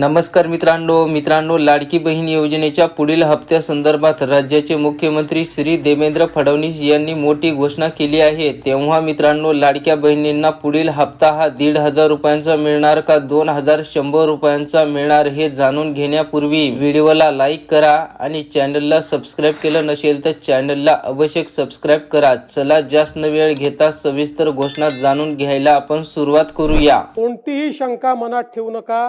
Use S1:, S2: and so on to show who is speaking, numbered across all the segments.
S1: नमस्कार मित्रांनो मित्रांनो लाडकी बहीण योजनेच्या पुढील हप्त्यासंदर्भात राज्याचे मुख्यमंत्री श्री देवेंद्र फडणवीस यांनी मोठी घोषणा केली आहे. तेव्हा मित्रांनो लाडक्या बहिणींना पुढील हप्ता हा दीड हजार रुपयांचा मिळणार का दोन हजार शंभर रुपयांचा मिळणार हे जाणून घेण्यापूर्वी व्हिडिओला लाईक करा आणि चॅनलला सबस्क्राईब केलं नसेल तर चॅनलला अवश्य सबस्क्राईब करा. चला जास्त वेळ घेता सविस्तर घोषणा जाणून घ्यायला आपण सुरुवात करूया.
S2: कोणतीही शंका मनात ठेवू नका.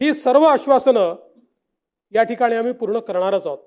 S2: ही सर्व आश्वासनं या ठिकाणी आम्ही पूर्ण करणारच आहोत.